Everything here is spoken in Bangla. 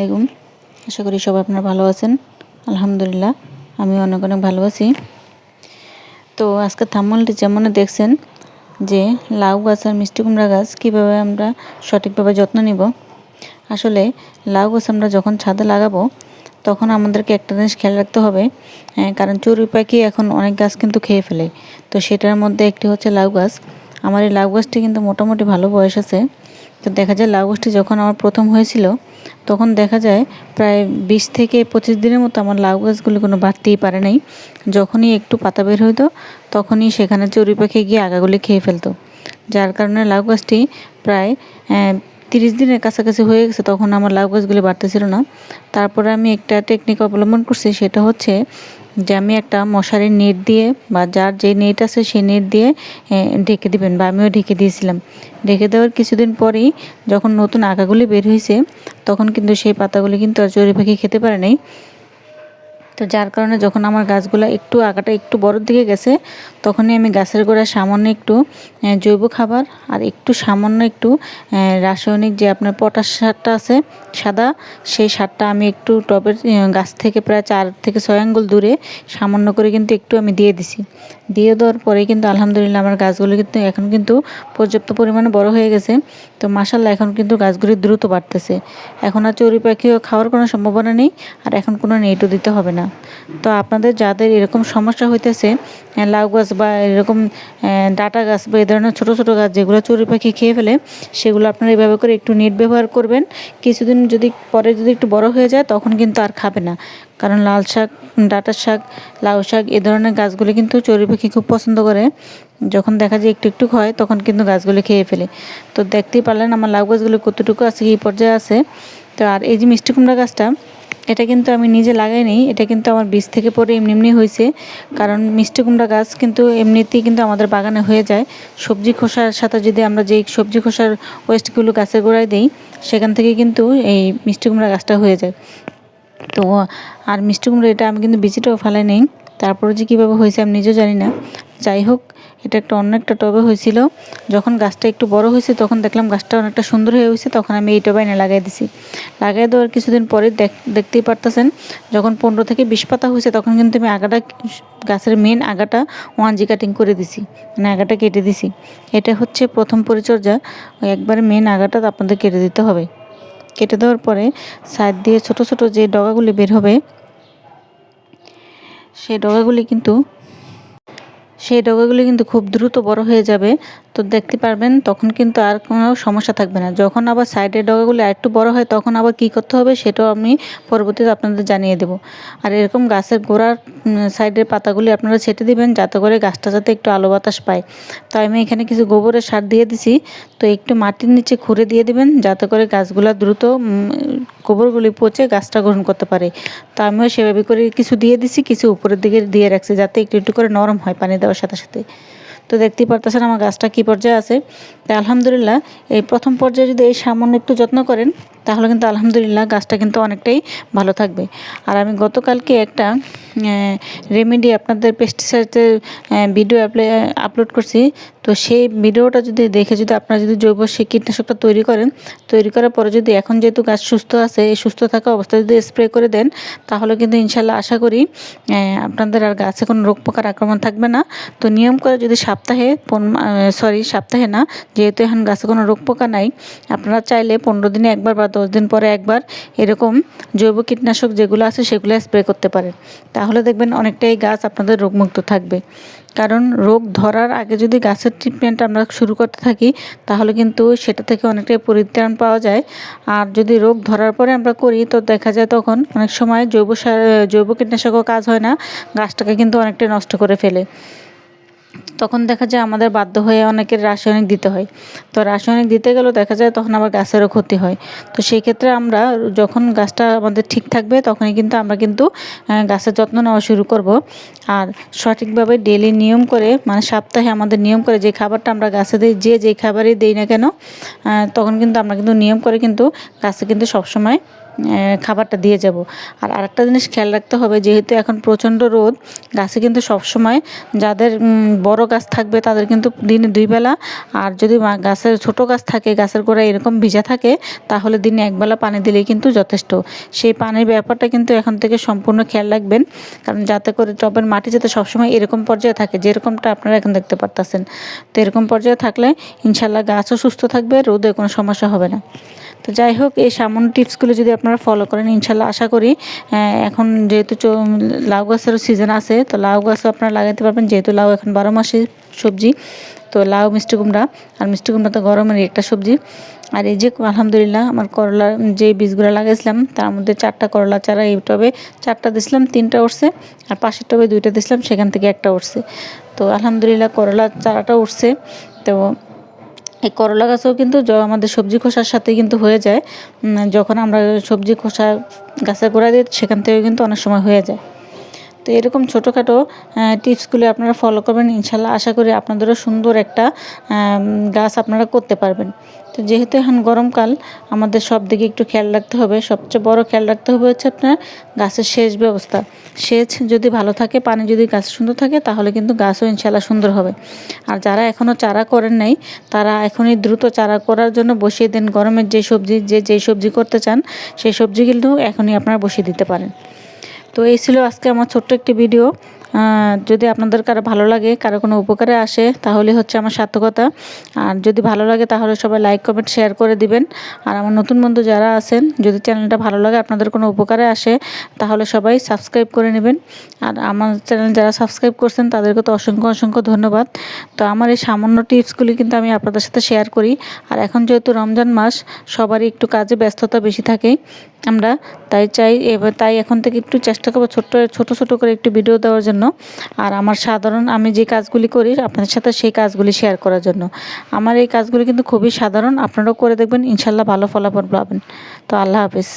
আলাইকুম। আশা করি সবাই আপনারা ভালো আছেন। আলহামদুলিল্লাহ, আমি অনেক অনেক ভালো আছি। তো আজকে থাম্বনেলটি যেমন দেখছেন যে লাউ গাছ আর মিষ্টি কুমড়া গাছ কীভাবে আমরা সঠিকভাবে যত্ন নিব। আসলে লাউ গাছ আমরা যখন ছাদে লাগাবো, তখন আমাদেরকে একটা জিনিস খেয়াল রাখতে হবে কারণ চড়ুই পাখি এখন অনেক গাছ কিন্তু খেয়ে ফেলে। তো সেটার মধ্যে একটি হচ্ছে লাউ গাছ। আমার এই লাউ গাছটি কিন্তু মোটামুটি ভালো বয়স আছে। তো দেখা যায় লাউ গাছটি যখন আমার প্রথম হয়েছিল, তখন দেখা যায় প্রায় বিশ থেকে পঁচিশ দিনের মতো আমার লাউ গাছগুলি কোনো বাড়তেই পারে নাই। যখনই একটু পাতা বের হইতো, তখনই সেখানে চড়ুই পাখি গিয়ে আগাগুলি খেয়ে ফেলতো। যার কারণে লাউ গাছটি প্রায় তিরিশ দিনের কাছাকাছি হয়ে গেছে, তখন আমার লাউ গাছগুলি বাড়তেছিল না। তারপরে আমি একটা টেকনিক অবলম্বন করছি, সেটা হচ্ছে যে আমি একটা মশারির নেট দিয়ে বা যার যে নেট আছে সেই নেট দিয়ে ঢেকে দিবেন বা আমিও ঢেকে দিয়েছিলাম। ঢেকে দেওয়ার কিছুদিন পরেই যখন নতুন আঁকাগুলি বের হয়েছে তখন কিন্তু সেই পাতাগুলি কিন্তু আর চড়ি পাখি খেতে পারে নাই। তো যার কারণে যখন আমার গাছগুলো একটু আগাটা একটু বড়োর দিকে গেছে, তখনই আমি গাছের গোড়ায় সামান্য একটু জৈব খাবার আর একটু সামান্য একটু রাসায়নিক যে আপনার পটাশ সারটা আছে, সাদা, সেই সারটা আমি একটু টবের গাছ থেকে প্রায় চার থেকে ছয় আঙ্গুল দূরে সামান্য করে কিন্তু একটু আমি দিয়ে দিছি। দিয়ে দেওয়ার পরে কিন্তু আলহামদুলিল্লাহ আমার গাছগুলো কিন্তু এখন কিন্তু পর্যাপ্ত পরিমাণে বড় হয়ে গেছে। তো মাসাল্লাহ এখন কিন্তু গাছগুলি দ্রুত বাড়তেছে। এখন আর চড়ুই পাখিও খাওয়ার কোনো সম্ভাবনা নেই আর এখন কোনো নেটও দিতে হবে না। তো আপনাদের যাদের এরকম সমস্যা হইতেছে লাউ গাছ বা এরকম ডাটা গাছ বা এই ধরনের ছোটো ছোটো গাছ যেগুলো চড়ুই পাখি খেয়ে ফেলে, সেগুলো আপনারা এইভাবে করে একটু নেট ব্যবহার করবেন। কিছুদিন যদি পরে যদি একটু বড় হয়ে যায়, তখন কিন্তু আর খাবে না। কারণ লাল শাক, ডাঁটার শাক, লাউ শাক এ ধরনের গাছগুলি কিন্তু চড়ুই পাখি খুব পছন্দ করে। যখন দেখা যায় একটু একটু হয়, তখন কিন্তু গাছগুলি খেয়ে ফেলে। তো দেখতেই পারলেন আমার লাউ গাছগুলি কতটুকু আছে, কি পর্যায়ে আছে। তো আর এই যে মিষ্টি কুমড়া গাছটা, এটা কিন্তু আমি নিজে লাগাই নেই, এটা কিন্তু আমার বীজ থেকে পরে এমনি এমনি হয়েছে। কারণ মিষ্টি কুমড়া গাছ কিন্তু এমনিতেই কিন্তু আমাদের বাগানে হয়ে যায়। সবজি খোসার সাথে যদি আমরা যেই সবজি খোসার ওয়েস্টগুলো গাছের গোড়ায় দিই, সেখান থেকে কিন্তু এই মিষ্টি কুমড়া গাছটা হয়ে যায়। তো, আর মিষ্টি কুমড়ো এটা আমি কিন্তু বিচিটাও ফেলাই নেই তারপরে যে কীভাবে হয়েছে আমি নিজেও জানি না। যাই হোক, এটা একটা অন্য একটা টবে হয়েছিল। যখন গাছটা একটু বড় হয়েছে, তখন দেখলাম গাছটা অনেকটা সুন্দর হয়ে হয়েছে তখন আমি এই টবে এনে লাগাই দিছি। লাগাই দেওয়ার কিছুদিন পরে দেখতেই পারতেছেন, যখন পনেরো থেকে বিশ পাতা হয়েছে, তখন কিন্তু আমি আগাটা, গাছের মেন আগাটা ওয়ান জি কাটিং করে দিছি মানে আগাটা কেটে দিছি। এটা হচ্ছে প্রথম পরিচর্যা একবারে মেন আগাটা আপনাদের কেটে দিতে হবে। কেটে দেওয়ার পরে সাইড দিয়ে ছোট ছোট যে ডগাগুলি বের হবে, সেই ডগাগুলি কিন্তু সেই ডগাগুলি কিন্তু খুব দ্রুত বড় হয়ে যাবে। তো দেখতে পারবেন, তখন কিন্তু আর কোনো সমস্যা থাকবে না। যখন আবার সাইডের ডগাগুলি একটু বড় হয়, তখন আবার কি করতে হবে সেটাও আমি পরবর্তীতে আপনাদের জানিয়ে দেব। আর এরকম গাছের গোড়ার সাইডের পাতাগুলি আপনারা ছেটে দিবেন, যাতে করে গাছটা যাতে একটু আলো বাতাস পায়। তো আমি এখানে কিছু গোবরের সার দিয়ে দিছি। তো একটু মাটির নিচে খুঁড়ে দিয়ে দিবেন, যাতে করে গাছগুলা দ্রুত গোবরগুলি পচে গাছটা গ্রহণ করতে পারে। তো আমিও সেভাবে করে কিছু দিয়ে দিছি, কিছু উপরের দিকে দিয়ে রাখছি, যাতে একটু একটু করে নরম হয় পানি দেওয়ার সাথে সাথে। তো দেখতেই পারতেছেন আমার গাছটা কী পর্যায়ে আছে। তাই আলহামদুলিল্লাহ, এই প্রথম পর্যায়ে যদি এই সামান্য একটু যত্ন করেন, তাহলে কিন্তু আলহামদুলিল্লাহ গাছটা কিন্তু অনেকটাই ভালো থাকবে। আর আমি গতকালকে একটা রেমেডি আপনাদের পেস্টিসাইডের ভিডিও আপলোড করছি। তো সেই ভিডিওটা যদি দেখে যদি আপনারা যদি জৈব সেই কীটনাশকটা তৈরি করেন, তৈরি করার পরে যদি এখন যেহেতু গাছ সুস্থ আছে, এই সুস্থ থাকা অবস্থায় যদি স্প্রে করে দেন, তাহলে কিন্তু ইনশাল্লাহ আশা করি আপনাদের আর গাছে কোনো রোগ পোকার আক্রমণ থাকবে না। তো নিয়ম করে যদি সপ্তাহে সরি সপ্তাহে না, যেহেতু এখন গাছে কোনো রোগ পোকা নাই, আপনারা চাইলে পনেরো দিনে একবার বা দশ দিন পরে একবার এরকম জৈব কীটনাশক যেগুলো আছে সেগুলো স্প্রে করতে পারেন। তাহলে দেখবেন অনেকটাই গাছ আপনাদের রোগমুক্ত থাকবে। কারণ রোগ ধরার আগে যদি গাছের ট্রিটমেন্ট আমরা শুরু করতে থাকি, তাহলে কিন্তু সেটা থেকে অনেকটাই পরিত্রাণ পাওয়া যায়। আর যদি রোগ ধরার পরে আমরা করি, তো দেখা যায় তখন অনেক সময় জৈব সার, জৈব কীটনাশকও কাজ হয় না, গাছটাকে কিন্তু অনেকটাই নষ্ট করে ফেলে। তখন দেখা যায় আমাদের বাধ্য হয়ে অনেকের রাসায়নিক দিতে হয়। তো রাসায়নিক দিতে গেলেও দেখা যায় তখন আবার গাছেরও ক্ষতি হয়। তো সেই ক্ষেত্রে আমরা যখন গাছটা আমাদের ঠিক থাকবে তখনই কিন্তু আমরা কিন্তু গাছের যত্ন নেওয়া শুরু করব। আর সঠিকভাবে ডেলি নিয়ম করে মানে সপ্তাহে আমাদের নিয়ম করে যে খাবারটা আমরা গাছে দিই, যে যেই খাবারই দিই না কেন তখন কিন্তু আমরা কিন্তু নিয়ম করে কিন্তু গাছে কিন্তু সবসময় খাবারটা দিয়ে যাব। আর আরেকটা জিনিস খেয়াল রাখতে হবে, যেহেতু এখন প্রচণ্ড রোদ, গাছে কিন্তু সবসময় যাদের বড় গাছ থাকবে তাদের কিন্তু দিনে দুই বেলা, আর যদি গাছের ছোট গাছ থাকে, গাছের গোড়ায় এরকম ভিজা থাকে, তাহলে দিনে একবেলা পানি দিলেই কিন্তু যথেষ্ট। সেই পানির ব্যাপারটা কিন্তু এখন থেকে সম্পূর্ণ খেয়াল রাখবেন, কারণ যাতে করে টবের মাটি যাতে সবসময় এরকম পর্যায়ে থাকে, যেরকমটা আপনারা এখন দেখতে পারতেছেন। তো এরকম পর্যায়ে থাকলে ইনশাল্লাহ গাছও সুস্থ থাকবে, রোদে কোনো সমস্যা হবে না। তো যাই হোক, এই সামান্য টিপসগুলো যদি আপনারা ফলো করেন, ইনশাল্লাহ আশা করি এখন যেহেতু লাউ গাছেরও সিজন আছে, তো লাউ গাছও আপনারা লাগাতে পারবেন, যেহেতু লাউ এখন বারো মাসে সবজি, তো লাউ, মিষ্টি কুমড়া, আর মিষ্টি কুমড়া তো গরমের একটা সবজি। আর এই যে আলহামদুলিল্লাহ, আমার করলা, যে বীজগুলো লাগাইছিলাম, তার মধ্যে চারটা করলা চারা, এই টবে চারটা দিছিলাম, তিনটা উঠছে, আর পাশের টবে দুইটা দিছিলাম, সেখান থেকে একটা উঠছে। তো আলহামদুলিল্লাহ করলা চারাটা উঠছে, তো এই করলা গাছও কিন্তু আমাদের সবজি খোসার সাথে কিন্তু হয়ে যায়। যখন আমরা সবজি খোসা গাছের গোড়া দিই সেখান থেকে কিন্তু অনেক সময় হয়ে যায়। তো এরকম ছোটোখাটো টিপসগুলি আপনারা ফলো করবেন, ইনশাল্লাহ আশা করি আপনাদেরও সুন্দর একটা গাছ আপনারা করতে পারবেন। তো যেহেতু এখন গরমকাল, আমাদের সব দিকে একটু খেয়াল রাখতে হবে। সবচেয়ে বড় খেয়াল রাখতে হবে হচ্ছে আপনার গাছের সেচ ব্যবস্থা। সেচ যদি ভালো থাকে, পানি যদি গাছ সুন্দর থাকে, তাহলে কিন্তু গাছও ইনশাল্লাহ সুন্দর হবে। আর যারা এখনও চারা করেন নাই, তারা এখনই দ্রুত চারা করার জন্য বসিয়ে দেন। গরমের যে সবজি, যে যেই সবজি করতে চান, সেই সবজি কিন্তু এখনই আপনারা বসিয়ে দিতে পারেন। তো এই ছিল আজকে আমার ছোট্ট একটি ভিডিও যদি আপনাদের কারও ভালো লাগে, কারও কোনো উপকারে আসে, তাহলে হচ্ছে আমার সার্থকতা। আর যদি ভালো লাগে, তাহলে সবাই লাইক কমেন্ট শেয়ার করে দিবেন। আর আমার নতুন বন্ধু যারা আছেন, যদি চ্যানেলটা ভালো লাগে, আপনাদের কোনো উপকারে আসে, তাহলে সবাই সাবস্ক্রাইব করে নেবেন। আর আমার চ্যানেল যারা সাবস্ক্রাইব করছেন, তাদেরকে তো অসংখ্য অসংখ্য ধন্যবাদ। তো আমার এই সামান্য টিপসগুলি কিন্তু আমি আপনাদের সাথে শেয়ার করি। আর এখন যেহেতু রমজান মাস, সবারই একটু কাজে ব্যস্ততা বেশি থাকে আমরা। তাই চাই, এবার তাই এখন থেকে একটু চেষ্টা করব ছোট্ট, ছোটো ছোটো করে একটু ভিডিও দেওয়ার জন্য। আর আমার সাধারণ আমি যে কাজগুলি করি, আপনাদের সাথে সেই কাজগুলি শেয়ার করার জন্য। আমার এই কাজগুলি কিন্তু খুবই সাধারণ, আপনারাও করে দেখবেন ইনশাল্লাহ ভালো ফলাফল পাবেন। তো আল্লাহ হাফিজ।